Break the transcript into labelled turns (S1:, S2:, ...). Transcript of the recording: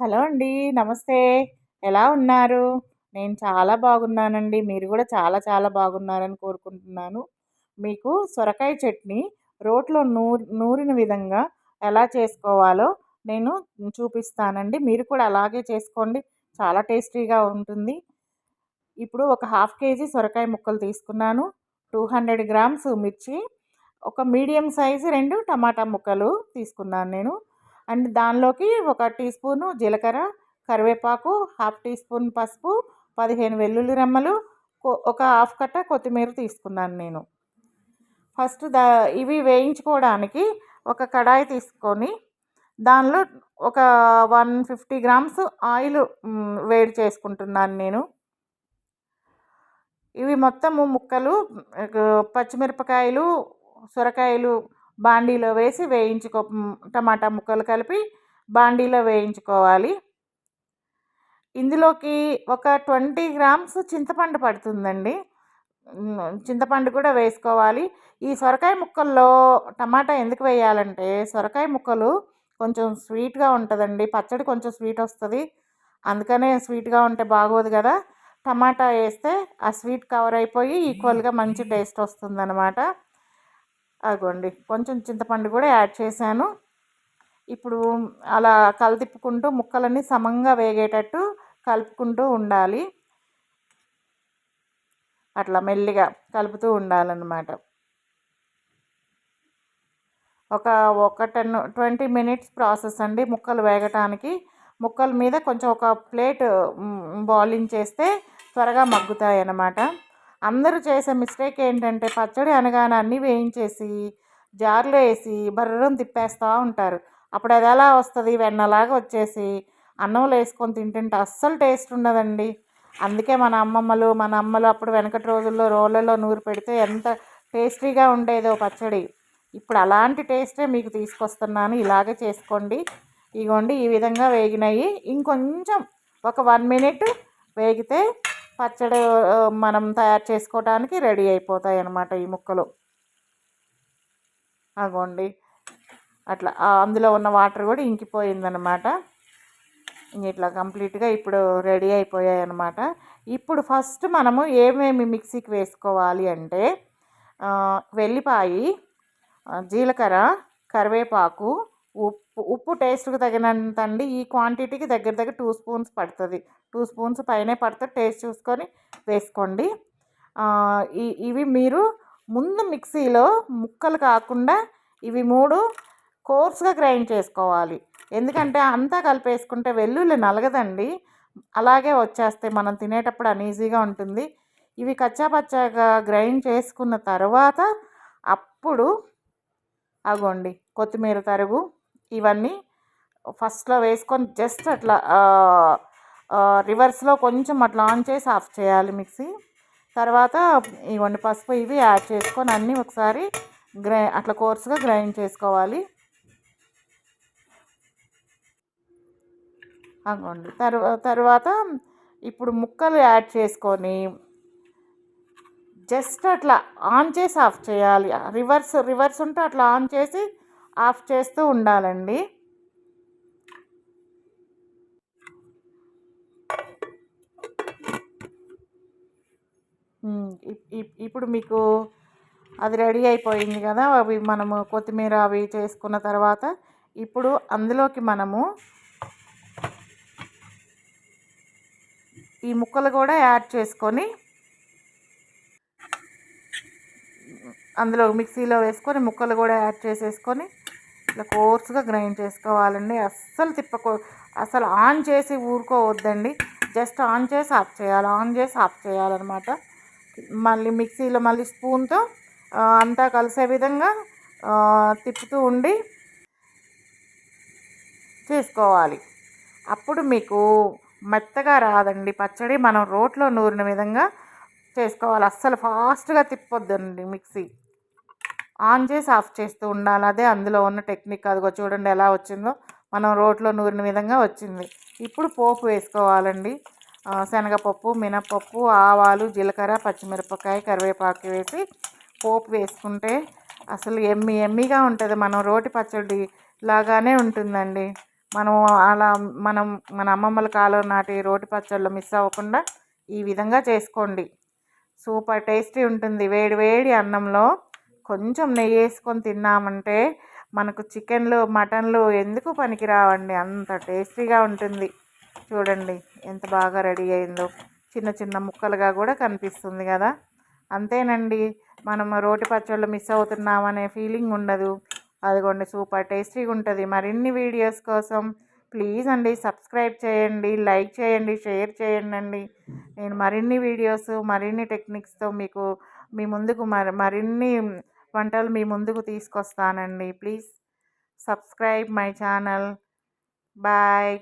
S1: Hello అండి. నమస్తే. ఎలా ఉన్నారు? నేను చాలా బాగున్నానండి. మీరు కూడా చాలా చాలా బాగున్నారని కోరుకుంటున్నాను. మీకు సొరకాయ చట్నీ రోట్లో నూరి నూరిన విధంగా ఎలా చేసుకోవాలో నేను చూపిస్తానండి. మీరు కూడా అలాగే చేసుకోండి. చాలా టేస్టీగా ఉంటుంది. ఇప్పుడు ఒక హాఫ్ కేజీ సొరకాయ ముక్కలు తీసుకున్నాను. టూ హండ్రెడ్ గ్రామ్స్ మిర్చి ఒక మీడియం సైజు రెండు టమాటా ముక్కలు తీసుకున్నాను నేను. అండ్ దానిలోకి ఒక టీ స్పూను జీలకర్ర కరివేపాకు హాఫ్ టీ స్పూన్ పసుపు పదిహేను వెల్లుల్లి రెమ్మలు ఒక హాఫ్ కట్ట కొత్తిమీర తీసుకున్నాను నేను. ఫస్ట్ దా ఇవి వేయించుకోవడానికి ఒక కడాయి తీసుకొని దానిలో ఒక వన్ ఫిఫ్టీ గ్రామ్స్ ఆయిల్ వేడి చేసుకుంటున్నాను నేను. ఇవి మొత్తము ముక్కలు పచ్చిమిరపకాయలు సొరకాయలు బాండీలో వేసి వేయించుకో టమాటా ముక్కలు కలిపి బాండీలో వేయించుకోవాలి. ఇందులోకి ఒక ట్వంటీ గ్రామ్స్ చింతపండు పడుతుందండి. చింతపండు కూడా వేసుకోవాలి. ఈ సొరకాయ ముక్కల్లో టమాటా ఎందుకు వేయాలంటే సొరకాయ ముక్కలు కొంచెం స్వీట్గా ఉంటుందండి. పచ్చడి కొంచెం స్వీట్ వస్తుంది. అందుకనే స్వీట్గా ఉంటే బాగోదు కదా. టమాటా వేస్తే ఆ స్వీట్ కవర్ అయిపోయి ఈక్వల్గా మంచి టేస్ట్ వస్తుంది అనమాట అదిగోండి కొంచెం చింతపండు కూడా యాడ్ చేశాను. ఇప్పుడు అలా కలదిప్పుకుంటూ ముక్కలన్నీ సమంగా వేగేటట్టు కలుపుకుంటూ ఉండాలి. అట్లా మెల్లిగా కలుపుతూ ఉండాలన్నమాట. ఒక ఒక టెన్ ట్వంటీ మినిట్స్ ప్రాసెస్ అండి ముక్కలు వేగటానికి. ముక్కల మీద కొంచెం ఒక ప్లేట్ బాయిలింగ్ చేస్తే త్వరగా మగ్గుతాయి అన్నమాట అందరూ చేసే మిస్టేక్ ఏంటంటే పచ్చడి అనగానే అన్నీ వేయించేసి జార్లో వేసి బర్రం తిప్పేస్తూ ఉంటారు. అప్పుడు అది ఎలా వస్తుంది? వెన్నలాగా వచ్చేసి అన్నంలో వేసుకొని తింటుంటే అస్సలు టేస్ట్ ఉండదండి. అందుకే మన అమ్మమ్మలు మన అమ్మలు అప్పుడు వెనకటి రోజుల్లో రోళ్ళలో నూరు పెడితే ఎంత టేస్టీగా ఉండేదో పచ్చడి. ఇప్పుడు అలాంటి టేస్టే మీకు తీసుకొస్తున్నాను. ఇలాగే చేసుకోండి. ఇగోండి ఈ విధంగా వేగినాయి. ఇంకొంచెం ఒక వన్ మినిట్ వేగితే పచ్చడి మనం తయారు చేసుకోవడానికి రెడీ అయిపోతాయి అన్నమాట ఈ ముక్కలు. అగోండి. అట్లా అందులో ఉన్న వాటర్ కూడా ఇంకిపోయిందనమాట ఇట్లా కంప్లీట్గా ఇప్పుడు రెడీ అయిపోయాయి అనమాట ఇప్పుడు ఫస్ట్ మనము ఏమేమి మిక్సీకి వేసుకోవాలి అంటే వెల్లిపాయి జీలకర్ర కరివేపాకు ఉప్పు ఉప్పు టేస్ట్కి తగినంత అండి ఈ క్వాంటిటీకి దగ్గర దగ్గర టూ స్పూన్స్ పడుతుంది. టూ స్పూన్స్ పైనే పడుతుంది టేస్ట్ చూసుకొని వేసుకోండి. ఇవి మీరు ముందు మిక్సీలో ముక్కలు కాకుండా ఇవి మూడు కోర్స్గా గ్రైండ్ చేసుకోవాలి. ఎందుకంటే అంతా కలిపేసుకుంటే వెల్లుల్లి నలగదండి. అలాగే వచ్చేస్తే మనం తినేటప్పుడు అనీజీగా ఉంటుంది. ఇవి కచ్చాపచ్చాగా గ్రైండ్ చేసుకున్న తర్వాత అప్పుడు అగోండి కొత్తిమీర తరుగు ఇవన్నీ ఫస్ట్లో వేసుకొని జస్ట్ అట్లా రివర్స్లో కొంచెం అట్లా ఆన్ చేసి ఆఫ్ చేయాలి మిక్సీ. తర్వాత ఇవ్వండి పసుపు ఇవి యాడ్ చేసుకొని అన్నీ ఒకసారి గ్రై అట్లా కోర్స్గా గ్రైండ్ చేసుకోవాలి. అనుకోండి తర్వా తర్వాత ఇప్పుడు ముక్కలు యాడ్ చేసుకొని జస్ట్ అట్లా ఆన్ చేసి ఆఫ్ చేయాలి. రివర్స్ రివర్స్ ఉంటే అట్లా ఆన్ చేసి ఆఫ్ చేస్తూ ఉండాలండి. ఇప్పుడు మీకు అది రెడీ అయిపోయింది కదా అవి మనము కొత్తిమీర అవి చేసుకున్న తర్వాత ఇప్పుడు అందులోకి మనము ఈ ముక్కలు కూడా యాడ్ చేసుకొని అందులో మిక్సీలో వేసుకొని ముక్కలు కూడా యాడ్ చేసేసుకొని ఇట్లా కోర్స్గా గ్రైండ్ చేసుకోవాలండి. అస్సలు తిప్పకో అసలు ఆన్ చేసి ఊరుకోవద్దండి. జస్ట్ ఆన్ చేసి ఆఫ్ చేయాలి. ఆన్ చేసి ఆఫ్ చేయాలన్నమాట. మళ్ళీ మిక్సీలో మళ్ళీ స్పూన్తో అంతా కలిసే విధంగా తిప్పుతూ ఉండి చేసుకోవాలి. అప్పుడు మీకు మెత్తగా రాదండి. పచ్చడి మనం రోట్లో నూరిన విధంగా చేసుకోవాలి. అస్సలు ఫాస్ట్గా తిప్పొద్దండి మిక్సీ. ఆన్ చేసి ఆఫ్ చేస్తూ ఉండాలి. అదే అందులో ఉన్న టెక్నిక్ అదిగో చూడండి ఎలా వచ్చిందో. మనం రోట్లో నూరిన విధంగా వచ్చింది. ఇప్పుడు పోపు వేసుకోవాలండి. శనగపప్పు మినపప్పు ఆవాలు జీలకర్ర పచ్చిమిరపకాయ కరివేపాకు వేసి పోపు వేసుకుంటే అసలు ఎమ్మి ఎమ్మిగా ఉంటుంది. మనం రోటి పచ్చడి లాగానే ఉంటుందండి. మనం అలా మనం మన అమ్మమ్మల కాలం నాటి రోటి పచ్చళ్ళు మిస్ అవ్వకుండా ఈ విధంగా చేసుకోండి. సూపర్ టేస్టీ ఉంటుంది. వేడి వేడి అన్నంలో కొంచెం నెయ్యి వేసుకొని తిన్నామంటే మనకు చికెన్లు మటన్లు ఎందుకు పనికిరావండి? అంత టేస్టీగా ఉంటుంది. చూడండి ఎంత బాగా రెడీ అయిందో. చిన్న చిన్న ముక్కలుగా కూడా కనిపిస్తుంది కదా. అంతేనండి మనం రోటి పచ్చళ్ళు మిస్ అవుతున్నామనే ఫీలింగ్ ఉండదు. అదిగోండి సూపర్ టేస్టీగా ఉంటుంది. మరిన్ని వీడియోస్ కోసం ప్లీజ్ అండి సబ్స్క్రైబ్ చేయండి లైక్ చేయండి షేర్ చేయండి అండి నేను మరిన్ని వీడియోస్ మరిన్ని టెక్నిక్స్తో మీకు మీ ముందుకు మరి మరిన్ని వంటలు మీ ముందుకు తీసుకొస్తానండి. Please subscribe my channel. Bye.